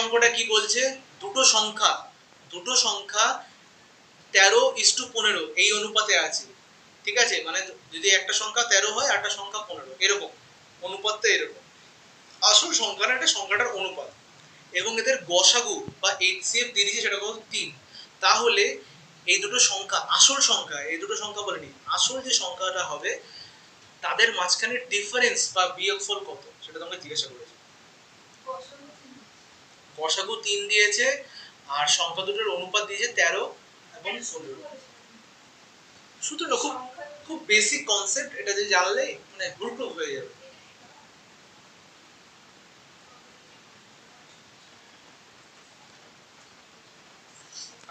অঙ্কটা কি বলছে? দুটো সংখ্যা দুটো সংখ্যা তেরো ইস্টু পনেরো, এই অনুপাতে আছে। ঠিক আছে? মানে যদি একটা সংখ্যা তেরো হয় একটা সংখ্যা পনেরো, এরকম। অনুপাতটা এরকম। আসল সংখ্যা না একটা সংখ্যাটার অনুপাত। এবং এদের গসাগু বা এইচসিএফ দিয়ে দিয়েছে সেটা হলো তিন। তাহলে এই দুটো সংখ্যা, আসল সংখ্যা, এই দুটো সংখ্যা বলিনি আসল যে সংখ্যাটা হবে, তাদের মাঝখানে ডিফারেন্স বা বিয়োগফল কত? সেটা তোমাকে জিজ্ঞাসা করেছি। গসাগু তিন দিয়েছে, আর সংখ্যা দুটোর অনুপাত দিয়েছে তেরো এবং ষোলো। শুধু খুব খুব বেসিক কনসেপ্ট এটা যে জানলে মানে ভুলটুক হয়ে যাবে।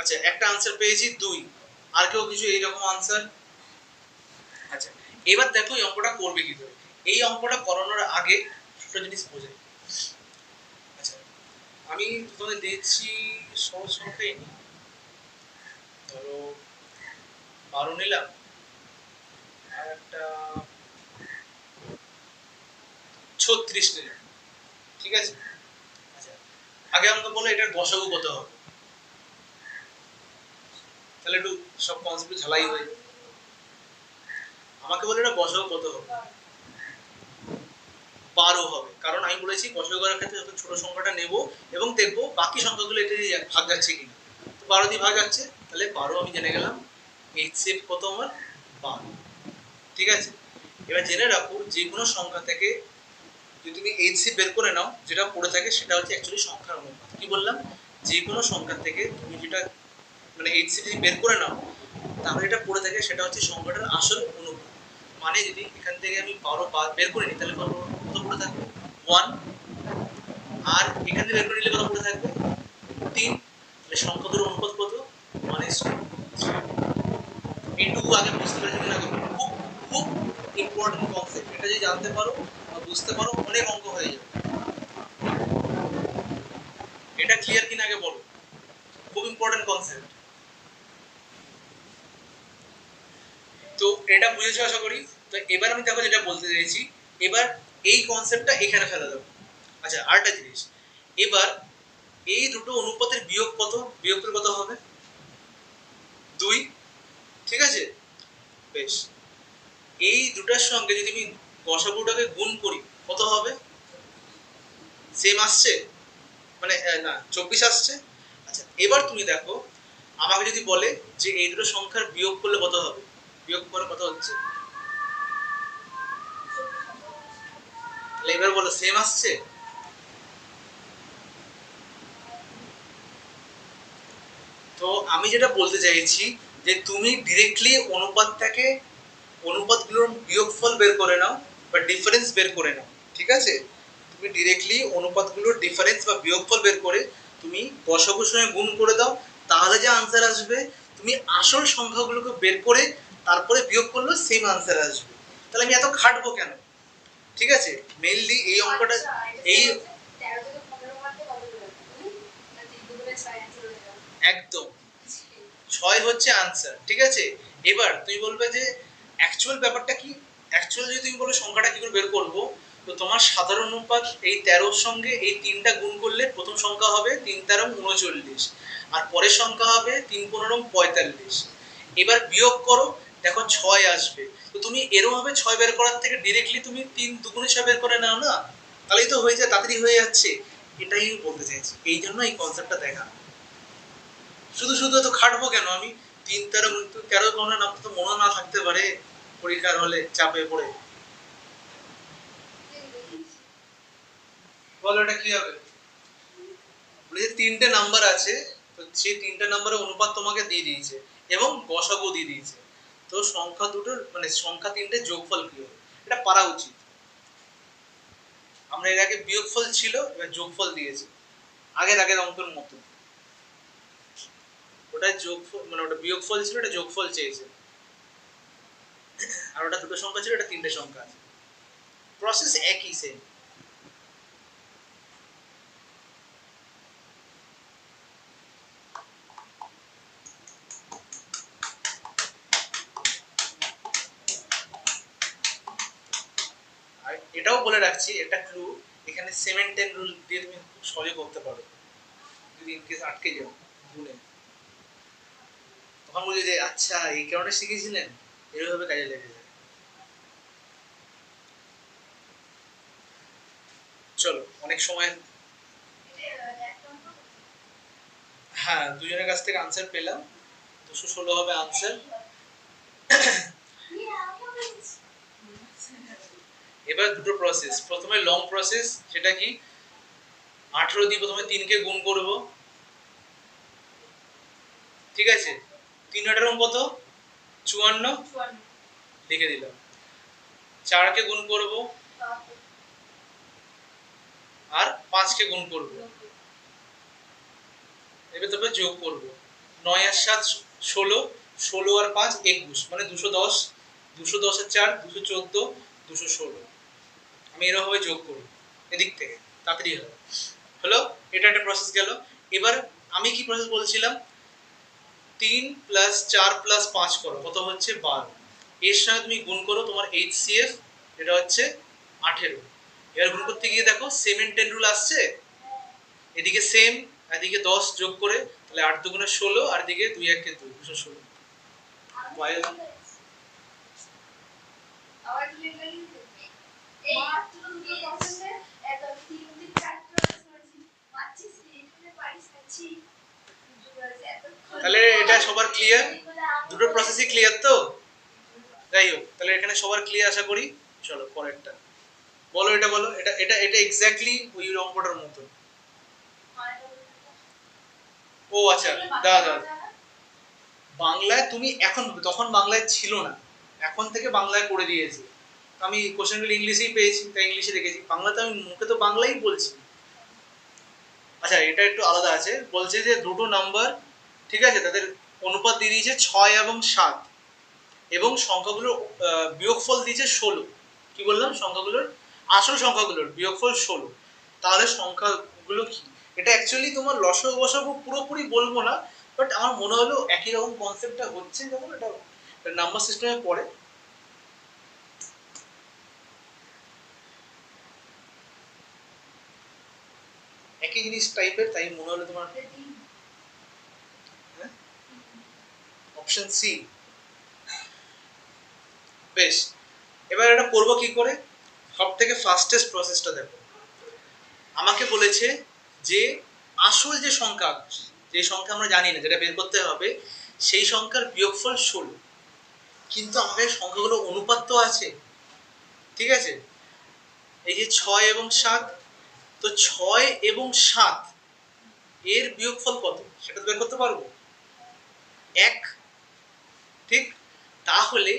আচ্ছা একটা আনসার পেয়েছি দুই। আর কেউ কিছু এইরকম আনসার আচ্ছা এবার দেখো এই অঙ্কটা করবে কি করে এই অঙ্কটা করানোর আগে দুটো জিনিস আচ্ছা আমি তোমাদের দিচ্ছি সহজ সংখ্যাই ধরো, বারো নিলাম। আর একটা ছত্রিশ নিলাম। ঠিক আছে? আচ্ছা আগে আমাকে বলো এটার বসাগু কত হবে। তাহলে একটু সব কনসেপ্ট ঝালাই হয়ে আমাকে বলে এটা বসাগু কত হবে। বারো হবে। কারণ আমি বলেছি বসাগু করার ক্ষেত্রে যত ছোট সংখ্যাটা নেব এবং দেখব বাকি সংখ্যাগুলো এটা দিয়ে ভাগ যাচ্ছে কিনা। তো বারো দিয়ে ভাগ যাচ্ছে, তাহলে বারো আমি জেনে গেলাম এইচ সেফ কত আমার? বারো। ঠিক আছে? এবার জেনে রাখো, যে কোনো সংখ্যা থেকে যদি তুমি এইচ সি বের করে নাও, যেটা পড়ে থাকে সেটা হচ্ছে অ্যাকচুয়ালি সংখ্যার অনুপাত। কি বললাম? যে কোনো সংখ্যা থেকে তুমি যেটা মানে এইচ সি যদি বের করে নাও, তাহলে এটা পড়ে থাকে সেটা হচ্ছে সংখ্যাটার আসল অনুপাত। মানে যদি এখান থেকে আমি বারো বা- বের করে নিই, তাহলে কত কত পড়ে ওয়ান আর এখান থেকে বের করে নিলে কত পড়ে থাকবে? তিন। তাহলে অনুপাত কত? ওয়ান ইস আগে বুঝতে পেরেছি কিনা খুব খুব ইম্পর্টেন্ট কনসেপ্ট এটা যদি জানতে পারো বা বুঝতে পারো, অনেক অঙ্ক হয়ে যাবে। এটা ক্লিয়ার কিনা আগে বলো। খুব ইম্পর্টেন্ট কনসেপ্ট তো এটা বুঝেছ আশা করি? তো এবার আমি দেখো যেটা বলতে চাইছি, এবার এই কনসেপ্টটা এখানে ফেলা দেবো। আচ্ছা আরেকটা জিনিস। এবার এই দুটো অনুপাতের বিয়োগ কত? বিয়োগ করলে কত হবে? দুই। ঠিক আছে? বেশ। এই দুটার সঙ্গে যদি আমি গসাগুটাকে গুণ করি, কত হবে? সেম আসছে? মানে না, চব্বিশ আসছে? আচ্ছা এবার তুমি দেখো, আমাকে যদি বলে যে এই দুটো সংখ্যার বিয়োগ করলে কত হবে? বিয়োগ করে কত হচ্ছে? তাহলে এবার বলো সেম আসছে? তো আমি যেটা বলতে চাইছি যে তুমি ডিরেক্টলি অনুপাতটাকে, অনুপাতগুলোর বিয়োগফল বের করে নাও বা ডিফারেন্স বের করে নাও, ঠিক আছে? তুমি ডিরেক্টলি অনুপাতগুলোর ডিফারেন্স বা বিয়োগফল বের করে তুমি দশকের সঙ্গে গুণ করে দাও, তাহলে যে আনসার আসবে, তুমি আসল সংখ্যাগুলোকে বের করে তারপরে বিয়োগ করলেও সেম আনসার আসবে। তাহলে আমি এত খাটবো কেন? ঠিক আছে? মেইনলি এই অঙ্কটা এই একদম। ছয় হচ্ছে আনসার ঠিক আছে? এবার তুমি বলবে যে অ্যাকচুয়াল ব্যাপারটা কি? অ্যাকচুয়াল যদি তুমি বলো সংখ্যাটা কি করে বের করব তো তোমার সাধারণ অনুপাত এই তেরোর সঙ্গে এই তিনটা গুণ করলে প্রথম সংখ্যা হবে তিন তেরো উনচল্লিশ আর পরের সংখ্যা হবে তিন পনেরো পঁয়তাল্লিশ। এবার বিয়োগ করো দেখো ছয় আসবে। তো তুমি এরম ভাবে ছয় বের করার থেকে ডিরেক্টলি তুমি তিন দুগুণে ছয় বের করে নাও না? তাহলেই তো হয়ে যায়, তাড়াতাড়ি হয়ে যাচ্ছে। এটাই বলতে চাইছি। এই জন্য এই কনসেপ্টটা দেখা। শুধু শুধু এত খাটবো কেন? আমি তিন তেরো তেরো গণের নাম তো মনে না থাকতে পারে পরীক্ষার হলে চাপে পড়ে। বলো এটা কি হবে? বলে যে তিনটে নাম্বার আছে, তো সেই তিনটে নাম্বারের অনুপাত তোমাকে দিয়ে দিয়েছে এবং গসাগু দিয়ে দিয়েছে। তো সংখ্যা দুটোর মানে সংখ্যা তিনটে যোগফল কি হবে? এটা পারা উচিত। আমরা এর আগে বিয়োগফল ছিল, এবার যোগফল দিয়েছি। আগের আগের অঙ্কের মতো। ওটা যোগফল মানে ওটা বিয়োগফল ছিল, এটা যোগফল চেয়েছে। আর ওটা দুটো সংখ্যা ছিল, এটা তিনটে সংখ্যা আছে। প্রসেস একই সেম রাখছি একটা ক্লু এখানে সেভেন টেন রুল দিয়ে তুমি খুব সহজে করতে পারো। তিনকে আটকে যাও গুণে তখন বলি যে আচ্ছা এই কারণে শিখেছিলেন? এভাবে কাজে লেগে যায়। চলো, অনেক সময় হ্যাঁ দুজনের কাছ থেকে আনসার পেলাম। দুশো ষোলো হবে আনসার এবার দুটো প্রসেস প্রথমে লং প্রসেস সেটা কি? আঠেরো দিয়ে প্রথমে তিনকে গুণ করব। ঠিক আছে? তিন আঠারো কত? চুয়ান্ন। লিখে দিলাম। চারকে গুণ করব। আর পাঁচকে গুণ করব। এবার তবে যোগ করব। নয় আর সাত ষোলো। ষোলো আর পাঁচ একুশ। মানে দুশো দশ। দুশো দশের চার, দুশো চোদ্দ, দুশো ষোলো। আমি এরকমভাবে যোগ করি এদিক থেকে, তাড়াতাড়ি হবে। হলো, এটা একটা প্রসেস গেল। এবার আমি কি প্রসেস বলছিলাম? তিন প্লাস চার প্লাস পাঁচ করো, কত হচ্ছে বারো। এর সঙ্গে তুমি গুণ করো তোমার এইচ সি এফ এটা হচ্ছে আঠেরো। এবার গুণ করতে গিয়ে দেখো সেম এন্ড টেন রুল আসছে। এদিকে সেম এদিকে দশ যোগ করে, তাহলে আট দুগুণে ষোলো, আর এদিকে দুই একে দুই, দুশো ষোলো। তাহলে এটা সবার ক্লিয়ার দুটো প্রসেসই ক্লিয়ার তো? যাই হোক, তাহলে এখানে সবার ক্লিয়ার আশা করি। চলো, পরেরটা। বলো এটা বলো। এটা এটা এটা এক্স্যাক্টলি ওই অঙ্কটার মতো ও আচ্ছা দাদা দাদা বাংলায় তুমি এখন, তখন বাংলায় ছিল না। এখন থেকে বাংলায় করে দিয়েছি। আমি কোশ্চেনগুলো ইংলিশেই পেয়েছি, তাই ইংলিশে রেখেছি। বাংলাতে আমি মুখে তো বাংলাই বলছি। আচ্ছা এটা একটু আলাদা আছে। বলছে যে দুটো নাম্বার ঠিক আছে, তাদের অনুপাত দিয়ে দিয়েছে ছয় এবং সাত। এবং সংখ্যাগুলোর বিয়োগফল দিয়েছে ষোলো। কি বললাম? সংখ্যাগুলোর, আসল সংখ্যাগুলোর, বিয়োগফল ষোলো। তাহলে সংখ্যাগুলো কি? এটা অ্যাকচুয়ালি তোমার লসক বসক পুরোপুরি বলব না বাট আমার মনে হলো একই রকম কনসেপ্টটা হচ্ছে যখন এটা নাম্বার সিস্টেমে পড়ে। একই জিনিস টাইপের তাই মনে হলো তোমার অপশন সি বেশ এবার এটা করব কি করে সব থেকে ফাস্টেস্ট প্রসেসটা দেখো. আমাকে বলেছে যে আসল যে সংখ্যা যে সংখ্যা আমরা জানি না, যেটা বের করতে হবে, সেই সংখ্যার বিয়োগফল ষোলো। কিন্তু আমাদের সংখ্যাগুলো অনুপাত তো আছে। ঠিক আছে? এই যে ছয় এবং সাত তো ছয় এবং সাত এর বিয়োগফল কত? সেটা বের করতে পারব। এক। ঠিক? তাহলে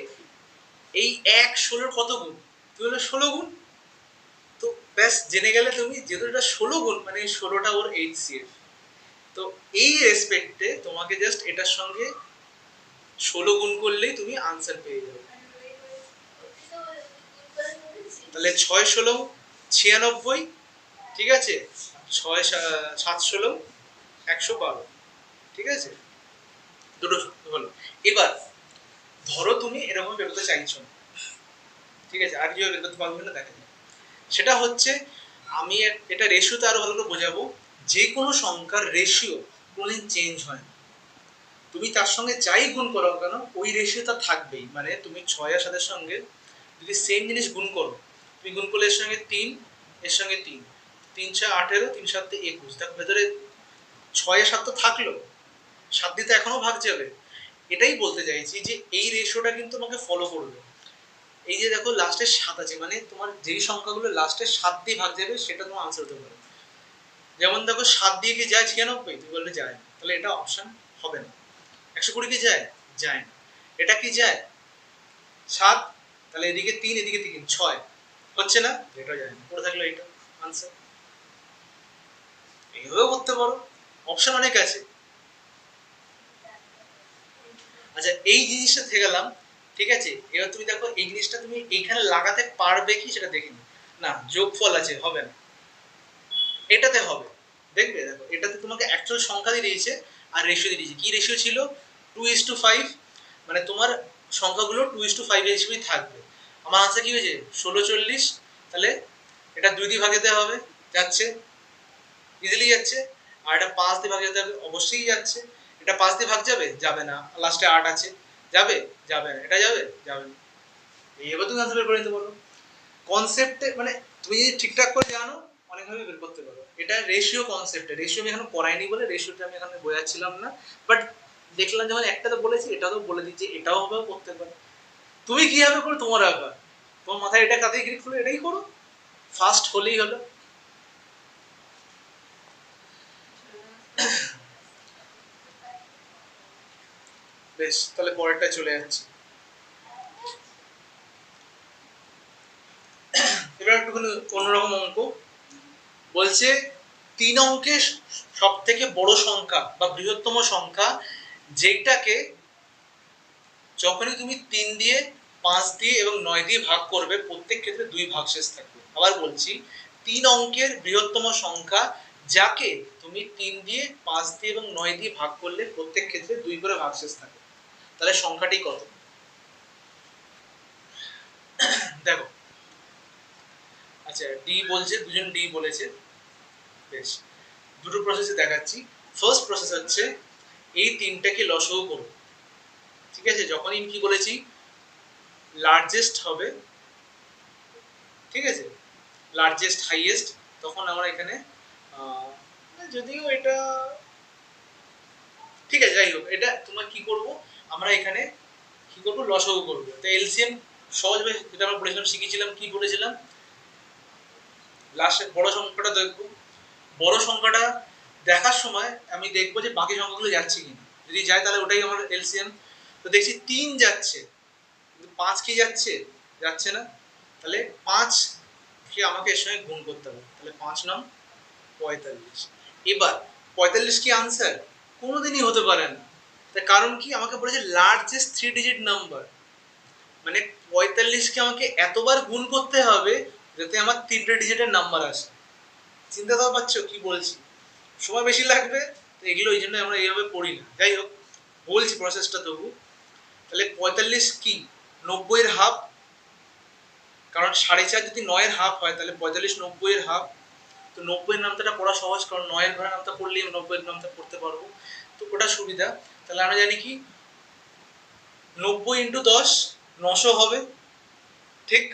এই এক ষোলোর কত গুণ? তুমি হলো ষোলো গুণ। তো ব্যাস, জেনে গেলে তুমি যেহেতু এটা ষোলো গুণ মানে ষোলোটা ওর এইচ সি এফ তো এই রেসপেক্টে তোমাকে জাস্ট এটার সঙ্গে ষোলো গুণ করলেই তুমি আনসার পেয়ে যাবে। তাহলে ছয় ষোলো, ছিয়ানব্বই ঠিক আছে? ছয় সাত ষোলো, একশো বারো। ঠিক আছে? দুটো হলো এবার, ধরো তুমি এরকম বের করতে চাইছো। না ঠিক আছে? আর কীভাবে বের করতে পারবে না, দেখা যাবে সেটা হচ্ছে, আমি এটা রেশিওতে আরও ভালো করে বোঝাবো। যে কোনো সংখ্যার রেশিও কোনোদিন চেঞ্জ হয় না। তুমি তার সঙ্গে যাই গুণ করো কেন, ওই রেশিওটা থাকবেই। মানে তুমি ছয় আর সাতের সঙ্গে যদি সেম জিনিস গুণ করো, তুমি গুণ করলে এর সঙ্গে তিন, এর সঙ্গে তিন। তিন ছয় আঠেরো তিন সাতে একুশ। দেখো, ভেতরে ছয় সাত তো থাকল। সাত দিতে এখনও ভাগ যাবে। এটাই বলতে চাইছি যে এই রেশিওটা কিন্তু তোমাকে ফলো করবে। এই যে দেখো লাস্টে সাত আছে মানে তোমার যেই সংখ্যাগুলো লাস্টে সাত দিয়ে ভাগ যাবে, সেটা তোমার আনসার হতে পারে। যেমন দেখো, সাত দিয়ে কি যায়? ছিয়ানব্বই। তুমি বললে যায় না। তাহলে এটা অপশান হবে না। একশো কুড়ি কি যায়? যায় না। এটা কি যায়? সাত। তাহলে এদিকে তিন এদিকে তিন, ছয়। হচ্ছে না? এটা যায় না। পড়ে থাকল এটা আনসার এইভাবেও করতে পারো। অপশন অনেক আছে। আচ্ছা এই জিনিসটা থেকে গেলাম, ঠিক আছে? এবার তুমি দেখো, এই জিনিসটা তুমি এইখানে লাগাতে পারবে কি সেটা দেখে নি, যোগফল আছে, হবে না। এটাতে হবে। দেখবে? দেখো, এটাতে তোমাকে অ্যাকচুয়াল সংখ্যা দিয়ে দিয়েছে আর রেশিও দিয়ে দিয়েছে। কি রেশিও ছিল? টু ইস টু ফাইভ মানে তোমার সংখ্যাগুলো টু ইস টু ফাইভ হিসেবেই থাকবে। আমার আনসার কি হয়েছে? ষোলো চল্লিশ, তাহলে এটা দুই দিয়ে ভাগ দিতে হবে, যাচ্ছে ইজিলি যাচ্ছে। আর এটা পাঁচ দিয়ে ভাগ যেতে হবে, অবশ্যই যাচ্ছে। এটা পাঁচ দিয়ে ভাগ যাবে? যাবে না। লাস্টে আট আছে। যাবে? যাবে না। এটা যাবে? যাবে না। এইভাবে তুমি আনসার বের করে নিতে পারো কনসেপ্টে মানে তুমি যদি ঠিকঠাক করে জানো, অনেকভাবে বের করতে পারো। এটা রেশিও কনসেপ্টে রেশিও আমি এখনও করাইনি বলে রেশিওটা আমি এখানে বোঝাচ্ছিলাম না। বাট দেখলাম যখন একটা তো বলেছি, এটাও তো বলে দিচ্ছি, এটাও হবে করতে পারো। তুমি কীভাবে করো? তোমার ব্যাপার তোমার মাথায় এটা কাঁধে ক্লিক করো এটাই করো। ফার্স্ট হলেই হলো। বেশ, তাহলে পরেরটা চলে যাচ্ছে। এবার একটুখানি অন্যরকম অঙ্ক। বলছে, তিন অঙ্কের সব থেকে বড় সংখ্যা বা বৃহত্তম সংখ্যা যেটাকে যখনই তুমি তিন দিয়ে, পাঁচ দিয়ে এবং নয় দিয়ে ভাগ করবে, প্রত্যেক ক্ষেত্রে দুই ভাগশেষ থাকবে। আবার বলছি, তিন অঙ্কের বৃহত্তম সংখ্যা যাকে তুমি তিন দিয়ে, পাঁচ দিয়ে এবং নয় দিয়ে ভাগ করলে প্রত্যেক ক্ষেত্রে দুই করে ভাগশেষ থাকে। তাহলে সংখ্যাটি কত? দেখো। আচ্ছা ডি বলছে, দুজন ডি বলেছে। বেশ। দুটো প্রসেসে দেখাচ্ছি। ফার্স্ট প্রসেস হচ্ছে, এই তিনটাকে লসও করো। ঠিক আছে? যখনই আমি কি বলেছি লার্জেস্ট হবে, ঠিক আছে? লার্জেস্ট হাইয়েস্ট তখন আমরা এখানে যদিও এটা ঠিক আছে, যাই হোক, এটা তোমার কি করব? আমরা এখানে কি করব? লসও করব। তো এলসিএম সহজভাবে যেটা আমরা বলেছিলাম শিখেছিলাম, কি বলেছিলাম? লাস্টে বড় সংখ্যাটা দেখব। বড় সংখ্যাটা দেখার সময় আমি দেখব যে বাকি সংখ্যাগুলো যাচ্ছে কিনা। যদি যায় তাহলে ওটাই আমার এলসিএম। তো দেখছি তিন যাচ্ছে। কিন্তু পাঁচ কি যাচ্ছে? যাচ্ছে না। তাহলে পাঁচ কে আমাকে এর সঙ্গে গুণ করতে হবে। তাহলে পাঁচ নং পঁয়তাল্লিশ। এবার পঁয়তাল্লিশ কি আনসার কোনোদিনই হতে পারে না। তার কারণ কি? আমাকে বলেছে লার্জেস্ট থ্রি ডিজিট নাম্বার মানে পঁয়তাল্লিশকে আমাকে এতবার গুণ করতে হবে যাতে আমার তিনটে ডিজিটের নাম্বার আসে। চিন্তা তো পারছ কি বলছি? সময় বেশি লাগবে, তো এগুলো এই জন্য আমরা এইভাবে পড়ি না। যাই হোক, বলছি প্রসেসটা তবু। তাহলে পঁয়তাল্লিশ কি? নব্বইয়ের হাফ কারণ সাড়ে চার যদি নয়ের হাফ হয়, তাহলে পঁয়তাল্লিশ নব্বইয়ের হাফ তো নব্বইয়ের নামটা পড়া সহজ, কারণ নয়ের ঘরে নামটা পড়লেই আমি নব্বইয়ের নামটা পড়তে পারব। তো ওটা সুবিধা। তাহলে আমরা জানি কি? নব্বই ইন্টু দশ, নশো হবে। ঠিক?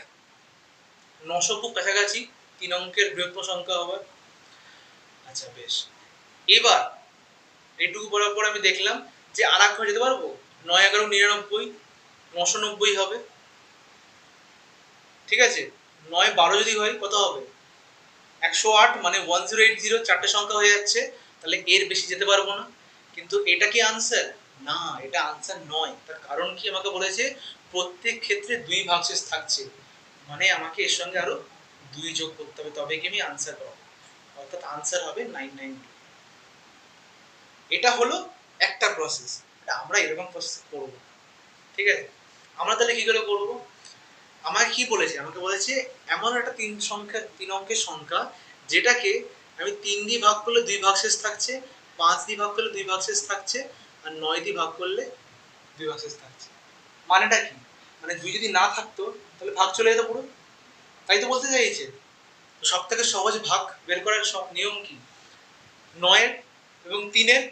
নশো খুব কাছাকাছি। তিন অঙ্কের বৃহত্তম সংখ্যা হবে। আচ্ছা বেশ। এবার এটুকু পড়ার পর আমি দেখলাম যে আর এক যেতে পারব? নয়, এগারো, নিরানব্বই, নশো নব্বই হবে। ঠিক আছে? নয়, বারো যদি হয়, কত হবে? একশো আট মানে ওয়ান জিরো এইট জিরো চারটে সংখ্যা হয়ে যাচ্ছে, তাহলে এর বেশি যেতে পারব না। কিন্তু এটা কি আনসার না, এটা আনসার নয়। তার কারণ কি আমাকে বলেছে? প্রত্যেক ক্ষেত্রে দুই ভাগশেষ থাকছে। মানে আমাকে এর সঙ্গে আরও দুই যোগ করতে হবে তবে কি আমি আনসার পাবো। অর্থাৎ আনসার হবে নাইন নাইন এটা হলো একটা প্রসেস আমরা এরকম প্রসেস করব। ঠিক আছে? আমরা তাহলে কি করে করব? আমাকে কি বলেছে? আমাকে বলেছে, এমন একটা তিন সংখ্যা, তিন অঙ্কের সংখ্যা যেটাকে আমি তিন দিয়ে ভাগ করলে দুই ভাগশেষ থাকছে, পাঁচ দিয়ে ভাগ করলে দুই ভাগশেষ থাকছে, আর নয় দিয়ে ভাগ করলে দুই ভাগশেষ থাকছে। মানেটা কি? মানে দুই যদি না থাকতো, তাহলে ভাগ চলে যেত পুরো? তাই তো বলতে চাইছে। সব থেকে সহজ ভাগ বের করার সব নিয়ম কি? নয়ের এবং তিনের,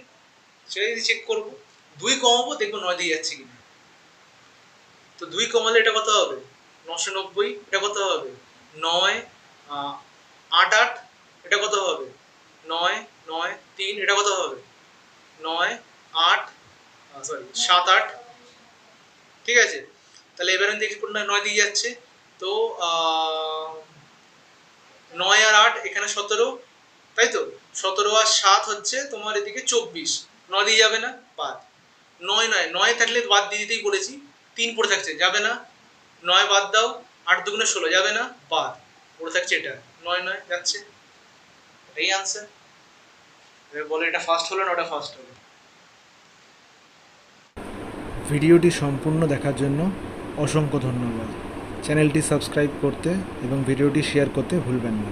সেটা যদি চেক করব, দুই কমাবো, দেখব নয় দিয়ে যাচ্ছে কিনা। তো দুই কমালে এটা কত হবে? নশো নব্বই, এটা কত হবে? নয় আট আট, এটা কত হবে? নয় নয়, তিন, এটা কত হবে? নয়, আট সরি সাত আট। ঠিক আছে? তাহলে এবার আমি দেখি কোনটা নয় দিয়ে যাচ্ছে। তো নয় আর আট, এখানে সতেরো, তাই তো? সতেরো আর সাত হচ্ছে তোমার এদিকে চব্বিশ। নয় দিয়ে যাবে না? বাদ। নয় নয় নয় থাকলে বাদ দিয়ে দিতেই বলেছি। তিন পড়ে থাকছে, যাবে না? নয় বাদ দাও, আট দুগুণে ষোলো যাবে না, বাদ। পড়ে থাকছে এটা। নয় নয়, যাচ্ছে। এই আনসার এবার বলে, এটা ফার্স্ট হলো না ওটা ফার্স্ট হলো? ভিডিওটি সম্পূর্ণ দেখার জন্য অসংখ্য ধন্যবাদ। চ্যানেলটি সাবস্ক্রাইব করতে এবং ভিডিওটি শেয়ার করতে ভুলবেন না।